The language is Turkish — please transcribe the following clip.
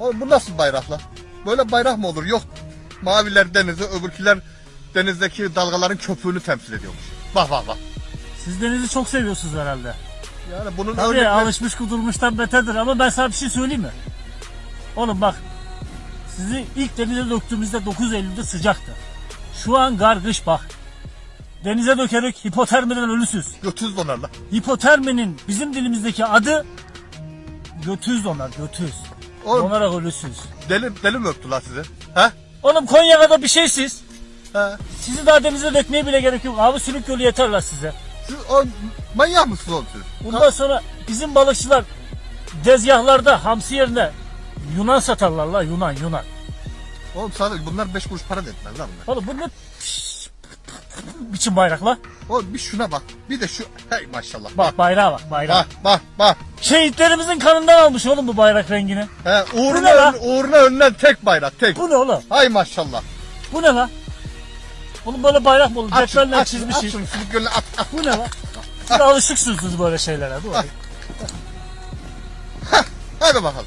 Oğlum bu nasıl bayrak lan? Böyle bayrak mı olur? Yok. Maviler denizi, öbürküler denizdeki dalgaların köpüğünü temsil ediyormuş. Bak bak bak. Siz denizi çok seviyorsunuz herhalde. Yani bunun Tabii örnekleri- alışmış kudurmuştan beterdir ama ben sana bir şey söyleyeyim mi? Oğlum bak sizi ilk denize döktüğümüzde 9 Eylül'de sıcaktı. Şu an gargış bak. Denize dökerek hipotermiden ölüsüz. götüz donar lan. Hipoterminin bizim dilimizdeki adı götüz donar götüz. Oğlum Donarak ölüsüz. deli, deli mi öptü lan sizi? He? Oğlum Konya'da da bir şeysiz. He? Sizi daha denize dökmeye bile gerek yok. Abi sülük yolu yeter la size. Siz o manyak mısınız oğlum siz? Bundan sonra bizim balıkçılar dezgahlarda hamsi yerine Yunan satarlar la Yunan Yunan. Oğlum sana bunlar 5 kuruş para da etmez lan bunlar. Oğlum bu ne biçim bayrak la? Oğlum bir şuna bak. Bir de şu. Hey maşallah. Bak bayrağa bak bayrağa. Bak bak bak. Şehitlerimizin kanından almış oğlum bu bayrak rengini. He, Bu uğruna, ne lan? ön- uğruna önlen tek bayrak tek. Bu ne oğlum? Hay maşallah. Bu ne la? Oğlum böyle bayrak mı olur? Aç şunu, çizmişiz. şunu, silik gölüne at, at. Bu ne la? Siz alışıksınız böyle şeylere. Dur. Hadi bakalım.